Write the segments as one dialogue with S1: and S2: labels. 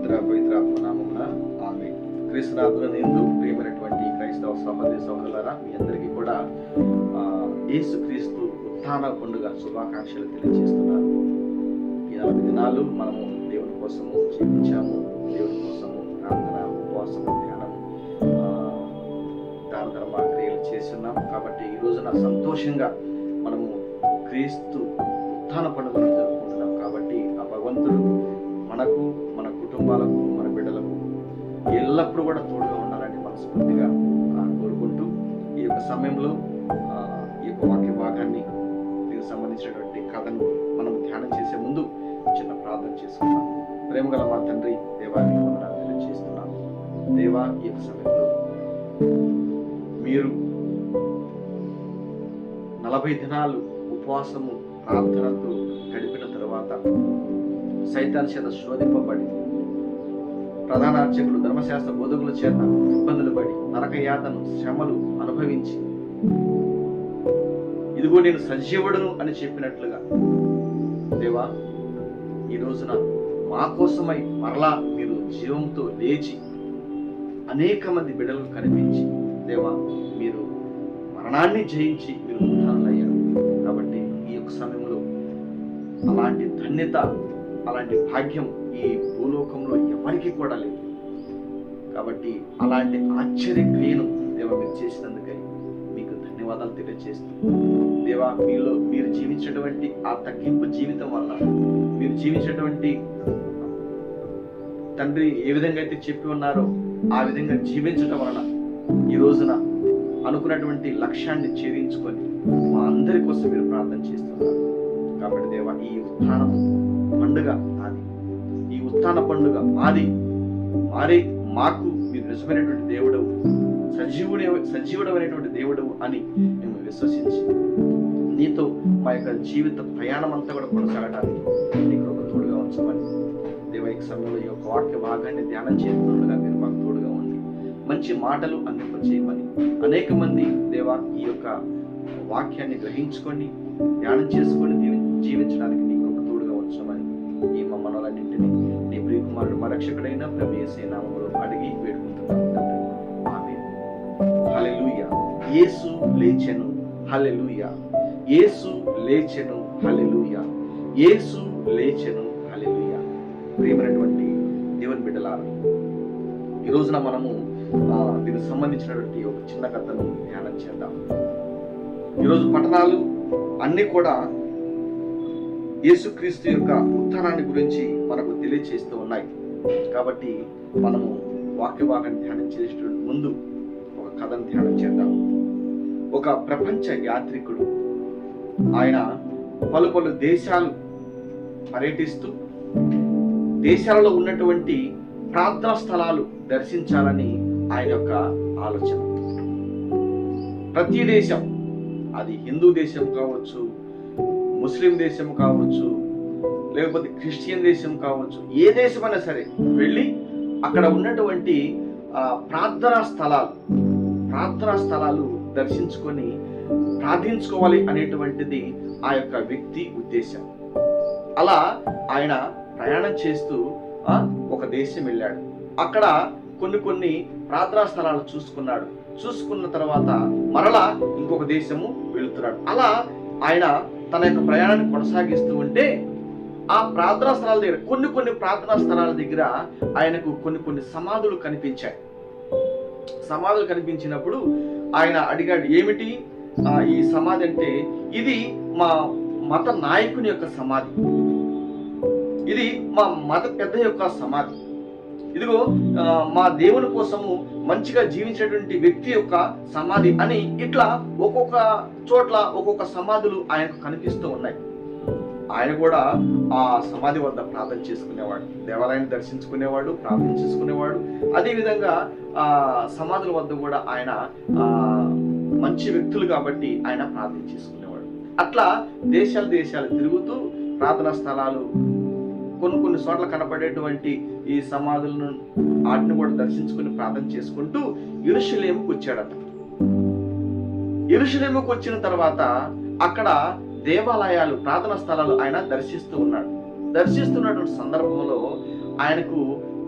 S1: పుత్ర పవిత్రాత్మ నామమున ఆమె. క్రీస్తునాథుల నిందు ప్రియమైనటువంటి క్రైస్తవ సహోదరి సోదరులరా మీ అందరికీ కూడా ఆ, యేసు క్రీస్తు ఉత్థాన పండుగ శుభాకాంక్షలు తెలియజేస్తున్నాను. ఈ నలభై దినాలు మనము దేవుని కోసము జీవించాము. దేవుని కోసము ప్రార్థన ఉపవాసము ధ్యానం దాని దాన ధర్మ క్రియలు చేస్తున్నాం. కాబట్టి ఈ రోజున సంతోషంగా మనము క్రీస్తు ఉత్థాన పండుగను జరుపుకుంటున్నాం. కాబట్టి ఆ భగవంతుడు మనకు ఎల్లప్పుడూ కూడా తోడుగా ఉండాలని మనస్ఫూర్తిగా కోరుకుంటూ ఈ యొక్క సమయంలో ఆ, ఈ యొక్క వాక్య భాగాన్ని దీనికి సంబంధించినటువంటి కథను మనం ధ్యానం చేసే ముందు చిన్న ప్రార్థన చేసుకుందాం. ప్రేమగల మా తండ్రి దేవానికి వందనాలు తెలియజేస్తున్నాం దేవా ఈ యొక్క సమయంలో మీరు నలభై దినాలు ఉపవాసము ప్రార్థనతో గడిపిన తర్వాత సైతాన్ చేత శోధింపబడింది ప్రధాన అర్చకులు ధర్మశాస్త్ర బోధకుల చేత ఇబ్బందులు పడి నరకయాతను శ్రమలు అనుభవించి. ఇదిగో నేను సజీవుడను అని చెప్పినట్లుగా. దేవా ఈ రోజున మా కోసమై మరలా మీరు జీవంతో లేచి అనేక మంది బిడ్డలకు కనిపించి దేవా మీరు మరణాన్ని జయించి మీరు ఉత్థానులయ్యారు. కాబట్టి ఈ యొక్క సమయంలో అలాంటి ధన్యత అలాంటి భాగ్యం ఈ భూలోకంలో ఎవరికి కూడా లేదు. కాబట్టి అలాంటి ఆశ్చర్య క్రియను దేవ మీరు చేసినందుకై మీకు ధన్యవాదాలు తెలియజేస్తూ దేవా మీలో మీరు జీవించినటువంటి ఆ తగ్గింపు జీవితం వల్ల మీరు జీవించినటువంటి తండ్రి ఏ విధంగా అయితే చెప్పి ఉన్నారో ఆ విధంగా జీవించడం వలన ఈ రోజున అనుకున్నటువంటి లక్ష్యాన్ని ఛేదించుకొని మా అందరి కోసం మీరు ప్రార్థన చేస్తున్నారు. కాబట్టి దేవా ఈ ఉత్థానం పండుగ మాది. ఈ ఉత్థాన పండుగ మాది. మారి మాకు మీరు నిజమైనటువంటి దేవుడవు సజీవుడే సజీవుడు అనేటువంటి దేవుడవు అని మేము విశ్వసించి నీతో మా యొక్క జీవిత ప్రయాణం అంతా కూడా కొనసాగడానికి నీకు ఒక తోడుగా ఉంచమని దేవ సమయంలో ఈ యొక్క వాక్య భాగాన్ని ధ్యానం చేస్తుండగా మీరు మాకు తోడుగా ఉండి మంచి మాటలు అందింపచేయమని అనేక మంది దేవా ఈ యొక్క వాక్యాన్ని గ్రహించుకొని ధ్యానం చేసుకొని జీవించడానికి ఈ మా మనలన్నింటినీ నీ ప్రియకుమారుడు మా రక్షకుడైన ప్రభేసే నామంలో అడిగి వేడుకుంటున్నాం తండ్రి. యేసు లేచెను హలెలుయ యేసు లేచెను హలెలుయ యేసు లేచెను హలెలుయ ప్రియమైనటువంటి దేవుని బిడ్డలారు ఈ రోజున మనము దీనికి సంబంధించినటువంటి ఒక చిన్న కథను ధ్యానం చేద్దాం. ఈరోజు పట్టణాలు అన్ని కూడా యేసుక్రీస్తు యొక్క ఉత్థానాన్ని గురించి మనకు తెలియచేస్తూ ఉన్నాయి. కాబట్టి మనము వాక్య భాగం ధ్యానం చేసే ముందు ఒక కథను ధ్యానం చేద్దాం. ఒక ప్రపంచ యాత్రికుడు ఆయన పలు పలు దేశాలు పర్యటిస్తూ దేశాలలో ఉన్నటువంటి ప్రార్థనా స్థలాలు దర్శించాలని ఆయన యొక్క ఆలోచన. ప్రతి దేశం అది హిందూ దేశం కావచ్చు ముస్లిం దేశం కావచ్చు లేకపోతే క్రిస్టియన్ దేశం కావచ్చు ఏ దేశమైనా సరే వెళ్ళి అక్కడ ఉన్నటువంటి ఆ, ప్రార్థనా స్థలాలు ప్రార్థనా స్థలాలు దర్శించుకొని ప్రార్థించుకోవాలి అనేటువంటిది ఆ యొక్క వ్యక్తి ఉద్దేశం. అలా ఆయన ప్రయాణం చేస్తూ ఒక దేశం వెళ్ళాడు. అక్కడ కొన్ని కొన్ని ప్రార్థనా స్థలాలు చూసుకున్నాడు. చూసుకున్న తర్వాత మరలా ఇంకొక దేశము వెళుతున్నాడు. అలా ఆయన తన యొక్క ప్రయాణాన్ని కొనసాగిస్తూ ఉంటే ఆ ప్రార్థనా స్థలాల దగ్గర కొన్ని కొన్ని ప్రార్థనా స్థలాల దగ్గర ఆయనకు కొన్ని కొన్ని సమాధులు కనిపించాయి. సమాధులు కనిపించినప్పుడు ఆయన అడిగాడు ఏమిటి? ఈ సమాధి అంటే ఇది మా మత నాయకుని యొక్క సమాధి. ఇది మా మత పెద్ద యొక్క సమాధి. ఇదిగో మా దేవుని కోసము మంచిగా జీవించేటువంటి వ్యక్తి యొక్క సమాధి అని ఇట్లా ఒక్కొక్క చోట్ల ఒక్కొక్క సమాధులు ఆయనకు కనిపిస్తూ ఉన్నాయి. ఆయన కూడా ఆ సమాధి వద్ద ప్రార్థన చేసుకునేవాడు. దేవాలయాన్ని దర్శించుకునేవాడు ప్రార్థన చేసుకునేవాడు. అదేవిధంగా ఆ సమాధుల వద్ద కూడా ఆయన ఆ మంచి వ్యక్తులు కాబట్టి ఆయన ప్రార్థన చేసుకునేవాడు. అట్లా దేశాలు దేశాలు తిరుగుతూ ప్రార్థనా స్థలాలు కొన్ని కొన్ని చోట్ల కనపడేటువంటి ఈ సమాధులను వాటిని కూడా దర్శించుకుని ప్రార్థన చేసుకుంటూ ఇరుషులేముకు వచ్చాడట. ఇరుషులేముకు వచ్చిన తర్వాత అక్కడ దేవాలయాలు ప్రార్థన స్థలాలు ఆయన దర్శిస్తూ ఉన్నాడు. దర్శిస్తున్నటువంటి సందర్భంలో ఆయనకు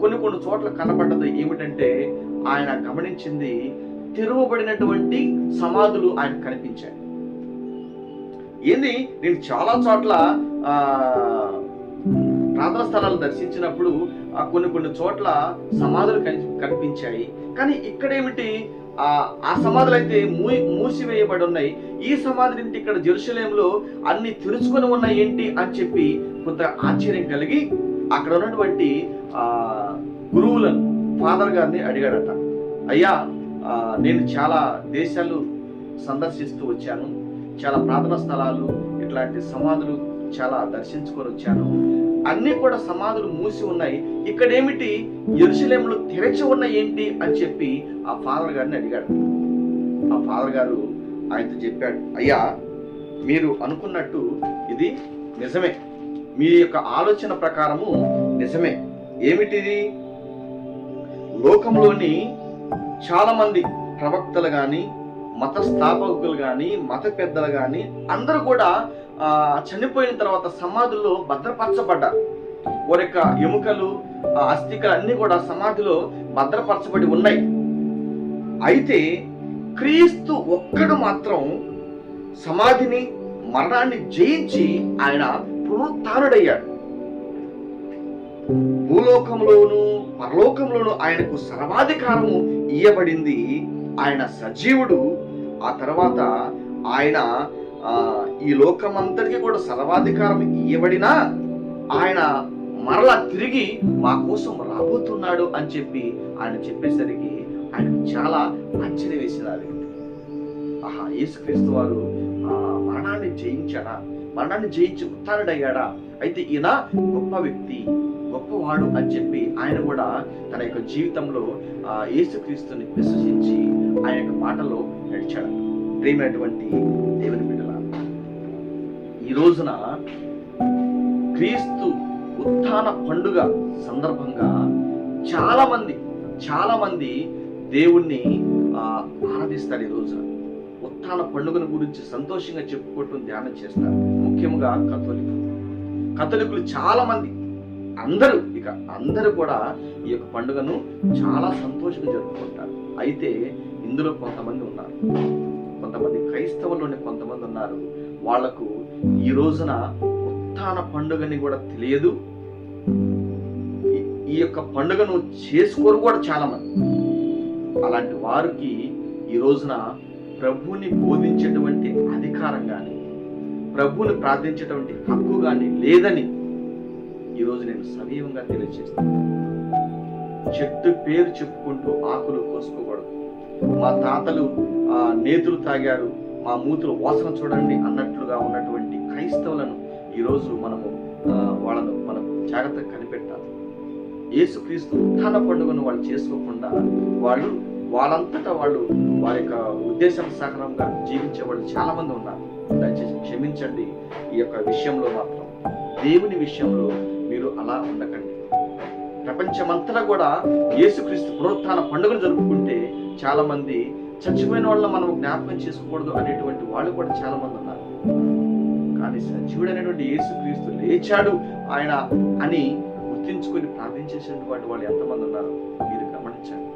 S1: కొన్ని కొన్ని చోట్ల కనపడ్డది ఏమిటంటే ఆయన గమనించింది తెరవబడినటువంటి సమాధులు ఆయన కనిపించాయి. ఏంది? నేను చాలా చోట్ల ఆ, ప్రార్థనా స్థలాలు దర్శించినప్పుడు ఆ కొన్ని కొన్ని చోట్ల సమాధులు కనిపించాయి. కానీ ఇక్కడేమిటి? ఆ ఆ సమాధులు అయితే మూ మూసివేయబడి ఉన్నాయి. ఈ సమాధులు ఏంటి ఇక్కడ జెరూసలేంలో అన్ని తెరుచుకొని ఉన్నాయి ఏంటి అని చెప్పి కొంత ఆశ్చర్యం కలిగి అక్కడ ఉన్నటువంటి ఆ గురువులను ఫాదర్ గారిని అడిగాడట. అయ్యా ఆ, నేను చాలా దేశాలు సందర్శిస్తూ వచ్చాను. చాలా ప్రార్థనా స్థలాలు ఇట్లాంటి సమాధులు చాలా దర్శించుకొని వచ్చాను. అన్నీ కూడా సమాధులు మూసి ఉన్నాయి. ఇక్కడేమిటి? ఎరుసలేంలో తెరచి ఉన్నాయి ఏంటి అని చెప్పి ఆ ఫాదర్ గారిని అడిగాడు. ఆ ఫాదర్ గారు ఆయనతో చెప్పాడు అయ్యా మీరు అనుకున్నట్టు ఇది నిజమే. మీ యొక్క ఆలోచన ప్రకారము నిజమే. ఏమిటిది? లోకంలోని చాలామంది ప్రవక్తలు కానీ మత స్థాపకులు కానీ మత పెద్దలు కానీ అందరూ కూడా చనిపోయిన తర్వాత సమాధుల్లో భద్రపరచబడ్డారు వారి యొక్క ఎముకలు అస్థికలు అన్ని కూడా సమాధిలో భద్రపరచబడి ఉన్నాయి. అయితే క్రీస్తు ఒక్కడు మాత్రం సమాధిని మరణాన్ని జయించి ఆయన పునరుత్డయ్యాడు. భూలోకంలోను పరలోకంలోను ఆయనకు సర్వాధికారము ఇయ్యబడింది. ఆయన సజీవుడు. ఆ తర్వాత ఆయన ఈ లోకమంతటికి కూడా సర్వాధికారం ఇవ్వబడినా ఆయన మరలా తిరిగి మా కోసం రాబోతున్నాడు అని చెప్పి ఆయన చెప్పేసరికి ఆయన చాలా ఆశ్చర్య వేసింది ఆహా యేసుక్రీస్తు వారు ఆ, మరణాన్ని జయించాడా? మరణాన్ని జయించి ఉత్తానుడయ్యాడా అయితే ఈయన గొప్ప వ్యక్తి గొప్పవాడు అని చెప్పి ఆయన కూడా తన యొక్క జీవితంలో ఆ యేసుక్రీస్తుని విశ్వసించి ఆయన యొక్క మాటలో నడిచాడు. ప్రేమైనటువంటి దేవుని బిడ్డల ఈ రోజున క్రీస్తు ఉత్థాన పండుగ సందర్భంగా చాలా మంది చాలా మంది దేవుణ్ణి ఆరాధిస్తారు ఈ రోజున. ఉత్థాన పండుగను గురించి సంతోషంగా చెప్పుకుంటూ ధ్యానం చేస్తారు. ముఖ్యంగా కథోలికులు. కథోలికులు చాలా మంది అందరూ ఇక అందరూ కూడా ఈ యొక్క పండుగను చాలా సంతోషంగా జరుపుకుంటారు. అయితే ఇందులో కొంతమంది ఉన్నారు. కొంతమంది క్రైస్తవుల్లోని కొంతమంది ఉన్నారు. వాళ్ళకు ఈ రోజున ఉత్థాన పండుగని కూడా తెలియదు. ఈ- యొక్క పండుగను చేసుకోరు కూడా చాలా మంది అలాంటి వారికి ఈ రోజున ప్రభువుని బోధించేటువంటి అధికారం కానీ ప్రభువుని ప్రార్థించేటువంటి హక్కు కానీ లేదని ఈరోజు నేను సవీయంగా తెలియజేస్తాను చెట్టు పేరు చెప్పుకుంటూ ఆకులు కోసుకోకూడదు. మా తాతలు ఆ, నేతులు తాగారు. మా మూతులు వాసన చూడండి అన్నట్లుగా ఉన్నటువంటి క్రైస్తవులను ఈరోజు మనము వాళ్ళను మనం జాగ్రత్తగా కనిపెట్టాలి. యేసుక్రీస్తు ఉత్థాన పండుగను వాళ్ళు చేసుకోకుండా వాళ్ళు వాళ్ళంతటా వాళ్ళు వారి యొక్క ఉద్దేశానుసారంగా జీవించే వాళ్ళు చాలా మంది ఉన్నారు. దయచేసి క్షమించండి ఈ యొక్క విషయంలో మాత్రం. దేవుని విషయంలో మీరు అలా ఉండకండి. ప్రపంచమంతటా కూడా యేసుక్రీస్తు పునరుత్థాన పండుగను జరుపుకుంటే చాలా మంది చచ్చిపోయిన వాళ్ళని మనం జ్ఞాపకం చేసుకోకూడదు అనేటువంటి వాళ్ళు కూడా చాలా మంది ఉన్నారు. కానీ సజీవుడు అనేటువంటి యేసు క్రీస్తు లేచాడు. ఆయన అని గుర్తించుకొని ప్రార్థించేసినటువంటి వాళ్ళు ఎంతమంది ఉన్నారు? మీరు గమనించండి.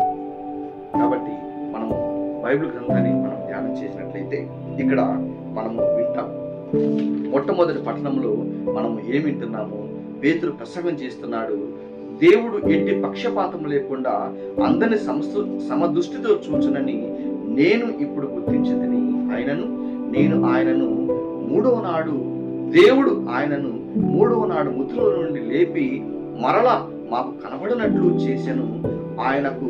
S1: కాబట్టి మనం బైబిల్ గ్రంథాన్ని మనం ధ్యానం చేసినట్లయితే ఇక్కడ మనము వింటాం. మొట్టమొదటి పట్టణంలో మనము ఏం వింటున్నాము? పేతులు ప్రసంగం చేస్తున్నాడు. దేవుడు ఎట్టి పక్షపాతం లేకుండా అందరిని సమస్తు సమదృష్టితో చూచునని నేను ఇప్పుడు గుర్తించిందని ఆయనను నేను ఆయనను మూడవ నాడు దేవుడు ఆయనను మూడవ నాడు ముద్రలో నుండి లేపి మరల మాకు కనబడినట్లు చేశాను ఆయనకు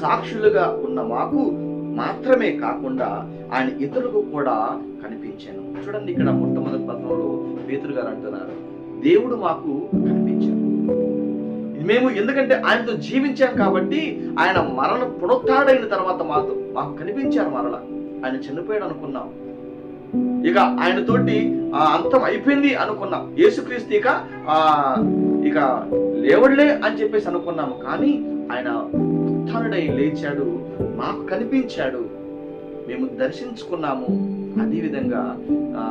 S1: సాక్షులుగా ఉన్న మాకు మాత్రమే కాకుండా ఆయన ఇతరులకు కూడా కనిపించాను. చూడండి ఇక్కడ మొట్టమొదటి పత్రంలో పేతురు గారు అంటున్నారు. దేవుడు మాకు కనిపించాడు. మేము ఎందుకంటే ఆయనతో జీవించాం కాబట్టి ఆయన మరణ పునరుత్డైన తర్వాత మాతో మాకు కనిపించారు మరల. ఆయన చనిపోయాడు అనుకున్నాం. ఇక ఆయనతోటి ఆ అంతం అయిపోయింది అనుకున్నాం. యేసుక్రీస్తు ఇక ఆ ఇక లేవడులే అని చెప్పేసి అనుకున్నాము. కానీ ఆయన ఉత్థానుడై లేచాడు మాకు కనిపించాడు. మేము దర్శించుకున్నాము. అదే విధంగా ఆ,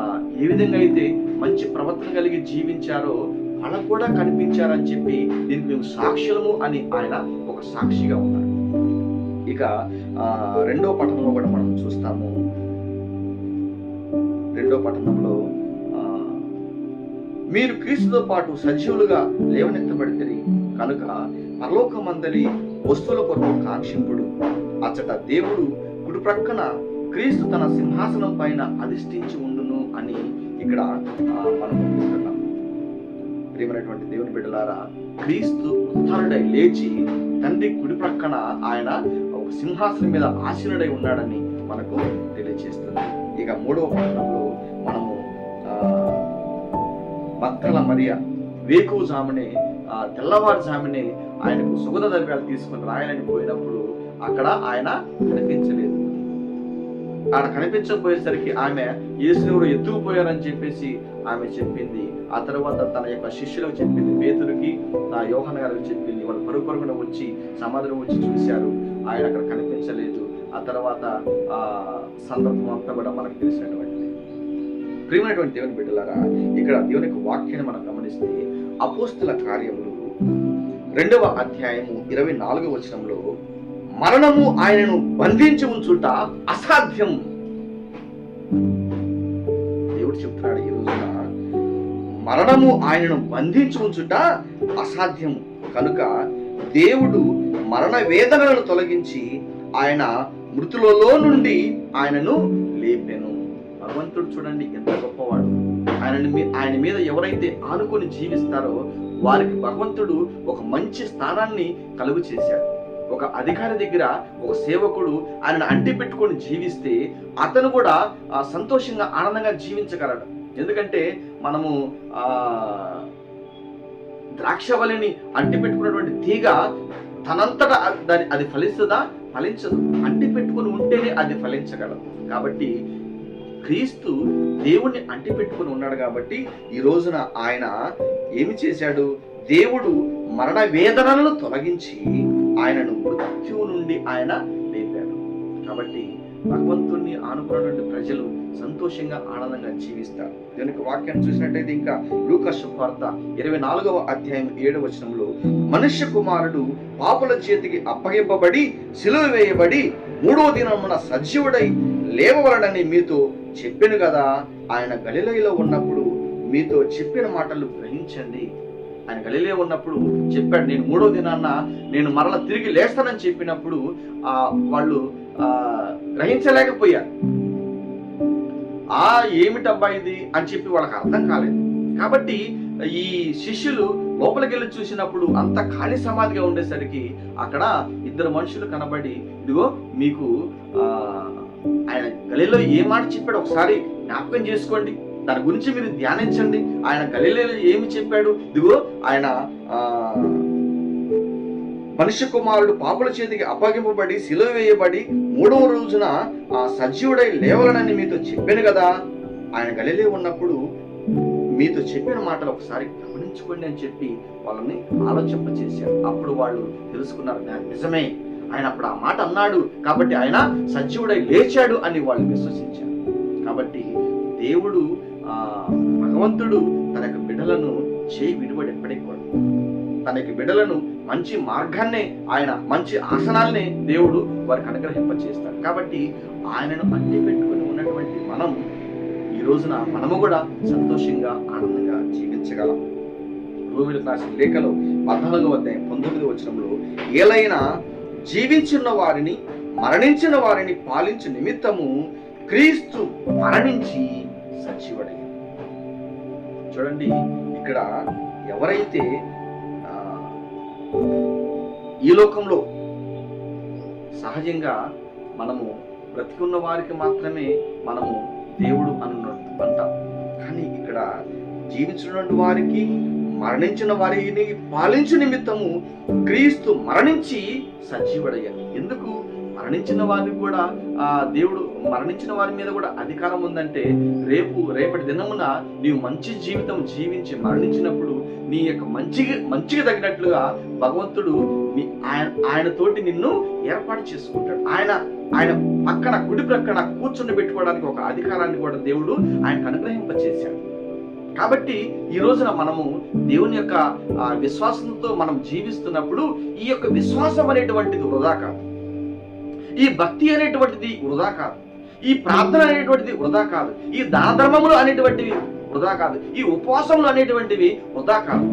S1: ఏ విధంగా అయితే మంచి ప్రవర్తన కలిగి జీవించారో అలా కూడా కనిపించారని చెప్పి దీనికి మేము సాక్షులము అని ఆయన ఒక సాక్షిగా ఉన్నారు. ఇక రెండో పఠనంలో కూడా మనం చూస్తాము. రెండో పట్టణంలో మీరు క్రీస్తుతో పాటు సజీవులుగా లేవనెత్తబడితే కనుక పరలోకమందలి వస్తువుల కొరకు కాంక్షింపుడు. అచ్చట దేవుడు కుడి ప్రక్కన క్రీస్తు తన సింహాసనం పైన అధిష్ఠించి ఉండును అని ఇక్కడ మనం చూస్తున్నాం ప్రియమైనటువంటి దేవుని బిడ్డలారా క్రీస్తు ఉత్థానుడై లేచి తండ్రి కుడి ప్రక్కన ఆయన ఒక సింహాసనం మీద ఆశీనుడై ఉన్నాడని మనకు తెలియజేస్తుంది ఇక మూడవ పట్టణంలో మనము ఆ, భక్తల మరియ వేకువజామునే ఆ తెల్లవారుజామునే ఆయనకు సుగంధ ద్రవ్యాలు తీసుకుని రాయాలని పోయినప్పుడు అక్కడ ఆయన కనిపించలేదు. ఆడ కనిపించకపోయేసరికి ఆమె యేసునివుడు ఎత్తుకుపోయారని చెప్పేసి ఆమె చెప్పింది. ఆ తర్వాత తన యొక్క శిష్యులకు చెప్పింది. పేతుడికి నా యోహన్ గారికి చెప్పింది. వాళ్ళు పరుగు పరుగున వచ్చి సమాధిలో వచ్చి చూశారు. ఆయన అక్కడ కనిపించలేదు. ఆ తర్వాత ఆ సందర్భం అంతా కూడా మనకు తెలిసినటువంటిది. ప్రియమైనటువంటి దేవుని బిడ్డలారా ఇక్కడ దేవుని యొక్క వాక్యాన్ని మనం గమనిస్తే అపోస్తుల కార్యములు రెండవ అధ్యాయము ఇరవై నాలుగవ వచనంలో మరణము ఆయనను బంధించి ఉంచుట అసాధ్యం. దేవుడు చెప్తున్నాడు ఈ రోజున మరణము ఆయనను బంధించి ఉంచుట అసాధ్యం. కనుక దేవుడు మరణ వేదనలను తొలగించి ఆయన మృతులలో నుండి ఆయనను లేపెను. భగవంతుడు చూడండి ఎంత గొప్పవాడు. ఆయనని మీ- ఆయన మీద ఎవరైతే ఆనుకొని జీవిస్తారో వారికి భగవంతుడు ఒక మంచి స్థానాన్ని కలుగు చేశాడు. ఒక అధికారి దగ్గర ఒక సేవకుడు ఆయనను అంటి పెట్టుకొని జీవిస్తే అతను కూడా సంతోషంగా ఆనందంగా జీవించగలడు. ఎందుకంటే మనము ఆ ద్రాక్షవల్లిని అంటి పెట్టుకున్నటువంటి తీగ తనంతటా దాని అది ఫలిస్తుందా? ఫలించదు. అంటి పెట్టుకుని ఉంటేనే అది ఫలించగలదు. కాబట్టి క్రీస్తు దేవుణ్ణి అంటి పెట్టుకుని ఉన్నాడు కాబట్టి ఈ రోజున ఆయన ఏమి చేశాడు? దేవుడు మరణ వేదనలను తొలగించి ఆయనను మృత్యువు నుండి ఆయన లేపాడు. కాబట్టి భగవంతుణ్ణి ఆనుకున్నటువంటి ప్రజలు సంతోషంగా ఆనందంగా జీవిస్తారు. దీనికి వాక్యాన్ని చూసినట్టయితే ఇంకా లూక శుభార్త ఇరవై నాలుగవ అధ్యాయం ఏడవ వచనంలో మనుష్య కుమారుడు పాపుల చేతికి అప్పగింపబడి సిలువ వేయబడి మూడో దినమున సజీవుడై లేవవలనని మీతో చెప్పాను కదా. ఆయన గలిలయలో ఉన్నప్పుడు మీతో చెప్పిన మాటలు గ్రహించండి. ఆయన గలిలే ఉన్నప్పుడు చెప్పాడు నేను మూడో దినాన్న నేను మరల తిరిగి లేస్తానని చెప్పినప్పుడు ఆ వాళ్ళు ఆ గ్రహించలేకపోయారు. ఆ ఏమిటబ్బా ఇది? అని చెప్పి వాళ్ళకి అర్థం కాలేదు. కాబట్టి ఈ శిష్యులు లోపలికి వెళ్ళి చూసినప్పుడు అంత ఖాళీ సమాధిగా ఉండేసరికి అక్కడ ఇద్దరు మనుషులు కనబడి ఇదిగో మీకు ఆ, ఆయన గలిలో ఏ మాట చెప్పాడు ఒకసారి జ్ఞాపకం చేసుకోండి. దాని గురించి మీరు ధ్యానించండి. ఆయన గలిలో ఏమి చెప్పాడు? ఇదిగో ఆయన మనిషి మనుష్య కుమారుడు పాపుల చేతికి అప్పగింపబడి సిలువ వేయబడి మూడవ రోజున ఆ సజీవుడై లేవలనని మీతో చెప్పాను కదా. ఆయన గలిలే ఉన్నప్పుడు మీతో చెప్పిన మాటలు ఒకసారి గమనించుకోండి అని చెప్పి వాళ్ళని ఆలోచింప చేశారు. అప్పుడు వాళ్ళు తెలుసుకున్నారు నిజమే. ఆయన అప్పుడు ఆ మాట అన్నాడు. కాబట్టి ఆయన సజీవుడై లేచాడు అని వాళ్ళు విశ్వసించారు. కాబట్టి దేవుడు ఆ భగవంతుడు తన యొక్క బిడ్డలను చేయి విడిపడి ఎప్పటికి కూడా. తన యొక్క బిడ్డలను మంచి మార్గాన్నే ఆయన మంచి ఆసనాలనే దేవుడు వారికి అనుగ్రహింప చేస్తాడు కాబట్టి ఆయనను అట్టి పెట్టుకుని ఉన్నటువంటి మనం ఈ రోజున మనము కూడా సంతోషంగా ఆనందంగా జీవించగలం. రోమిల రాసిన లేఖలో పద్నాలుగవ అధ్యాయం పంతొమ్మిది వచనంలో ఏలైనా జీవించిన వారిని మరణించిన వారిని పాలించు నిమిత్తము క్రీస్తు మరణించి సజీవుడయ్యాడు చూడండి ఇక్కడ ఎవరైతే ఈ లోకంలో సహజంగా మనము బ్రతికున్న వారికి మాత్రమే మనము దేవుడు అనున్నట్టు అంటాం. కానీ ఇక్కడ జీవించినటువంటి వారికి మరణించిన వారిని పాలించు నిమిత్తము క్రీస్తు మరణించి సజీవుడయ్యాడు ఎందుకు? మరణించిన వారిని కూడా ఆ దేవుడు మరణించిన వారి మీద కూడా అధికారం ఉందంటే రేపు రేపటి దినమున నీవు మంచి జీవితం జీవించి మరణించినప్పుడు నీ యొక్క మంచిగా మంచిగా తగినట్లుగా భగవంతుడు నీ ఆయన ఆయనతోటి నిన్ను ఏర్పాటు చేసుకుంటాడు. ఆయన ఆయన పక్కన కుడి ప్రక్కన కూర్చుని పెట్టుకోవడానికి ఒక అధికారాన్ని కూడా దేవుడు ఆయనకు అనుగ్రహింపచేశాడు. కాబట్టి ఈ రోజున మనము దేవుని యొక్క ఆ, విశ్వాసంతో మనం జీవిస్తున్నప్పుడు ఈ యొక్క విశ్వాసం అనేటువంటిది వృధా కాదు. ఈ భక్తి అనేటువంటిది వృధా కాదు. ఈ ప్రార్థన అనేటువంటిది వృధా కాదు. ఈ దాన ధర్మములు అనేటువంటివి వృధా కాదు. ఈ ఉపవాసములు అనేటువంటివి వృధా కాదు.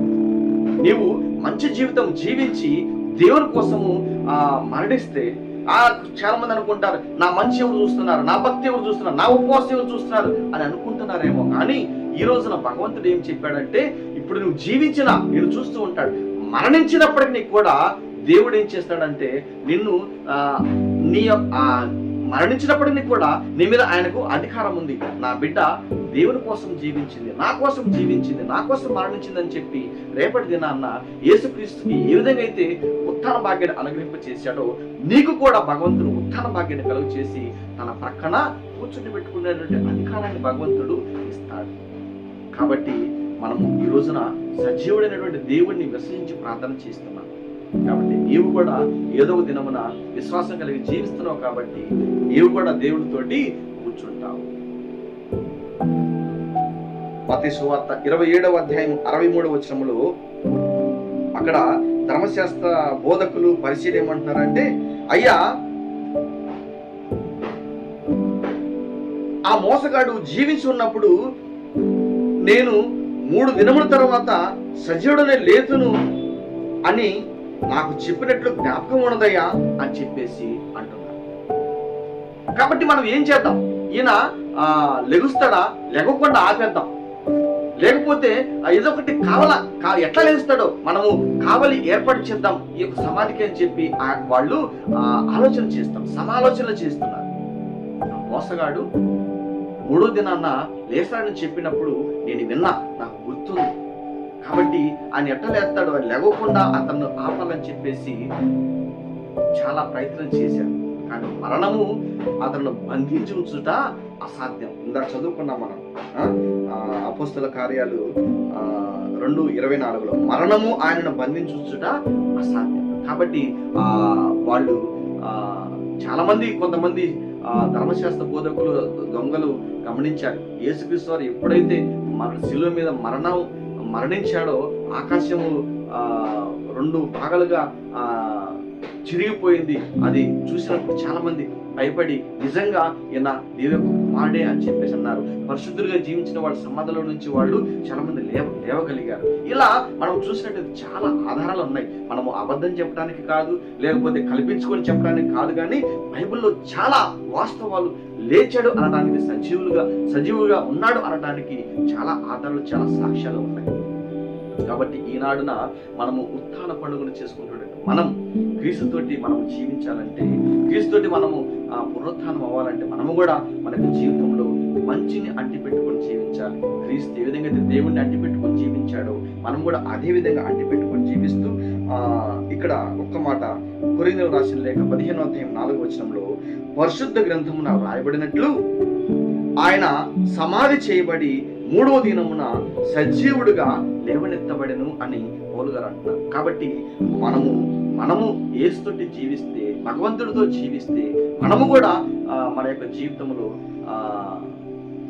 S1: నీవు మంచి జీవితం జీవించి దేవుని కోసము ఆ మరణిస్తే ఆ చాలా మంది అనుకుంటారు నా మంచి ఎవరు చూస్తున్నారు నా భక్తి ఎవరు చూస్తున్నారు నా ఉపవాసం ఎవరు చూస్తున్నారు అని అనుకుంటున్నారేమో. కానీ ఈ రోజున భగవంతుడు ఏం చెప్పాడంటే ఇప్పుడు నువ్వు జీవించిన నేను చూస్తూ ఉంటాడు. మరణించినప్పటికీ నీకు కూడా దేవుడు ఏం చేస్తాడంటే నిన్ను ఆ, నీ ఆ, మరణించినప్పటికీ కూడా నీ మీద ఆయనకు అధికారం ఉంది. నా బిడ్డ దేవుని కోసం జీవించింది నా కోసం జీవించింది నా కోసం మరణించిందని చెప్పి రేపటి దినాన్న యేసుక్రీస్తుకి ఏ విధంగా అయితే ఉత్థాన భాగ్యాన్ని అనుగ్రహింప చేశాడో నీకు కూడా భగవంతుడు ఉత్థాన భాగ్యాన్ని కలుగు చేసి తన ప్రక్కన కూర్చుని పెట్టుకునేటువంటి అధికారాన్ని భగవంతుడు ఇస్తాడు. కాబట్టి మనము ఈ రోజున సజీవుడైనటువంటి దేవుణ్ణి విశ్వసించి ప్రార్థన చేస్తున్నాం. కాబట్టి నీవు కూడా ఏదో ఒక దినమున విశ్వాసం కలిగి జీవిస్తున్నావు కాబట్టి నీవు కూడా దేవుడితోటి కూర్చుంటావు. మతి సువార్త ఇరవై ఏడవ అధ్యాయం అరవై మూడవ వచనంలో అక్కడ ధర్మశాస్త్ర బోధకులు పరిశీలి ఏమంటున్నారంటే అయ్యా ఆ మోసగాడు జీవించి ఉన్నప్పుడు నేను మూడు దినముల తర్వాత సజీవుడనే లేతును అని నాకు చెప్పినట్లు జ్ఞాపకం ఉన్నదయ్యా అని చెప్పేసి అంటున్నారు. కాబట్టి మనం ఏం చేద్దాం? ఈయన ఆ, లెగుస్తాడా? లెగకుండా ఆపేద్దాం. లేకపోతే ఆ ఏదో ఒకటి కావల? కా- ఎట్లా లేస్తాడో మనము కావలి ఏర్పాటు చేద్దాం ఈ యొక్క సమాధికి అని చెప్పి వాళ్ళు ఆలోచన చేస్తాం సమాలోచనలు చేస్తున్నారు. మోసగాడు మూడో దినాన్న లేస్తాడని చెప్పినప్పుడు నేను విన్నా నాకు గుర్తుంది. కాబట్టి ఆయన ఎట్టలేస్తాడు అని లేవకుండా అతను ఆపాలని చెప్పేసి చాలా ప్రయత్నం చేశారు కానీ మరణము అతను బంధించి ఉంచుట అసాధ్యం. ఇందాక చదువుకున్నాం మనం. ఆ? కార్యాలు ఆ, రెండు ఇరవై నాలుగులో. మరణము ఆయనను బంధించి ఉంచుట అసాధ్యం. కాబట్టి ఆ వాళ్ళు ఆ, కొంతమంది ఆ, ధర్మశాస్త్ర బోధకులు దొంగలు గమనించారు. యేసుక్రీస్తు వారు ఎప్పుడైతే మన శిలువ మీద మరణం మరణించాడో ఆకాశము ఆ, రెండు భాగాలుగా ఆ, చిరిగిపోయింది. అది చూసినప్పుడు చాలా మంది భయపడి నిజంగా ఈయన దేవి కుమారుడే అని చెప్పేసి అన్నారు. పరిశుద్ధులుగా జీవించిన వాళ్ళ సమాధిలో నుంచి వాళ్ళు చాలా మంది లేవ లేవగలిగారు. ఇలా మనం చూసినట్టు చాలా ఆధారాలు ఉన్నాయి. మనము అబద్ధం చెప్పడానికి కాదు లేకపోతే కల్పించుకొని చెప్పడానికి కాదు కానీ బైబిల్లో చాలా వాస్తవాలు లేచాడు అనడానికి సజీవులుగా సజీవుగా ఉన్నాడు అనడానికి చాలా ఆధారాలు చాలా సాక్ష్యాలు ఉన్నాయి. కాబట్టి ఈనాడున మనము ఉత్థాన పండుగను చేసుకుంటున్నట్టు మనం క్రీస్తుతోటి మనం జీవించాలంటే క్రీస్తుతోటి మనము ఆ, పునరుత్థానం అవ్వాలంటే మనము కూడా మన జీవితంలో మంచిని అంటిపెట్టుకొని జీవించాలి. క్రీస్తు ఏ విధంగా అయితే దేవుణ్ణి అంటిపెట్టుకొని జీవించాడో మనం కూడా అదే విధంగా అంటిపెట్టుకొని జీవిస్తూ ఆ, ఇక్కడ ఒక్క మాట కొరిందలు రాసిన లేఖ పదిహేనో అధ్యాయం నాలుగో వచనంలో పరిశుద్ధ గ్రంథమున వ్రాయబడినట్లు ఆయన సమాధి చేయబడి మూడవ దినమున సజీవుడుగా లేవనెత్తబడెను అని పౌలు గారు అంటున్నారు. కాబట్టి మనము మనము ఏసుతోటి జీవిస్తే భగవంతుడితో జీవిస్తే మనము కూడా మన యొక్క జీవితంలో ఆ,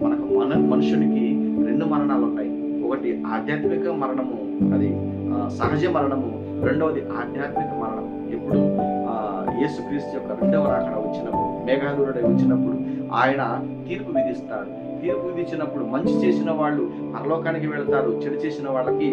S1: మనకు మన మనుషునికి రెండు మరణాలు ఉంటాయి. ఒకటి ఆధ్యాత్మిక మరణము అది సహజ మరణము. రెండవది ఆధ్యాత్మిక మరణం. ఎప్పుడు ఆ, యేసుక్రీస్తు యొక్క రెండవ రాకడ వచ్చినప్పుడు మేఘాదురుడై వచ్చినప్పుడు ఆయన తీర్పు విధిస్తాడు. తీర్పు విధించినప్పుడు మంచి చేసిన వాళ్ళు పరలోకానికి వెళతారు చెడు చేసిన వాళ్ళకి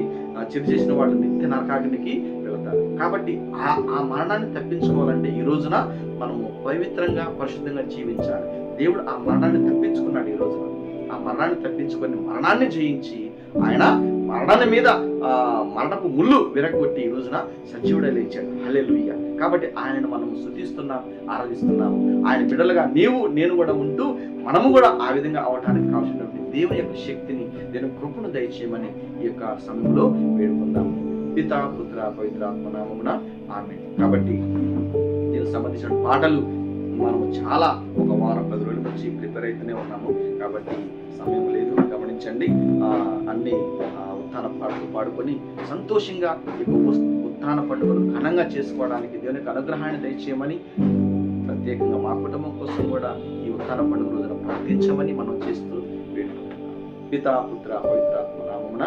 S1: చెడు చేసిన వాళ్ళు నిత్య నరకాగ్నికి వెళతారు. కాబట్టి ఆ ఆ మరణాన్ని తప్పించుకోవాలంటే ఈ రోజున మనము పవిత్రంగా పరిశుద్ధంగా జీవించాలి. దేవుడు ఆ మరణాన్ని తప్పించుకున్నాడు ఈ రోజున. ఆ మరణాన్ని తప్పించుకొని మరణాన్ని జయించి ఆయన మరణాన్ని మీద ఆ మరణపు ముళ్ళు విరగొట్టి ఈ రోజున సజీవుడే లేచాడు. హల్లెలూయా. కాబట్టి ఆయనను మనం స్థుతిస్తున్నాం ఆరాధిస్తున్నాము ఆయన బిడ్డలుగా నీవు నేను కూడా ఉంటూ మనము కూడా ఆ విధంగా అవటానికి కావాల్సినటువంటి దేవుని యొక్క శక్తిని నేను కృపను దయచేయమని ఈ యొక్క సమయంలో వేడుకుందాం. పిత పుత్ర పవిత్రాత్మ నామమున ఆమె కాబట్టి దీనికి సంబంధించిన పాటలు మనము చాలా ఒక వారం పది రోజుల నుంచి ప్రిపేర్ అయితేనే ఉన్నాము. కాబట్టి సమయం లేదు గమనించండి. అన్ని ఆ, ఉత్థాన పాటలు పాడుకొని సంతోషంగా ఎక్కువ ఉత్థాన పండుగను ఘనంగా చేసుకోవడానికి దేవుని యొక్క అనుగ్రహాన్ని దయచేయమని ప్రత్యేకంగా మా కుటుంబం కోసం కూడా ఈ ఉత్థాన పండుగ రోజున ప్రార్థించమని మనం చేస్తూ వేడుకుంటున్నాం. పితా పుత్ర పవిత్రాత్మ నామమున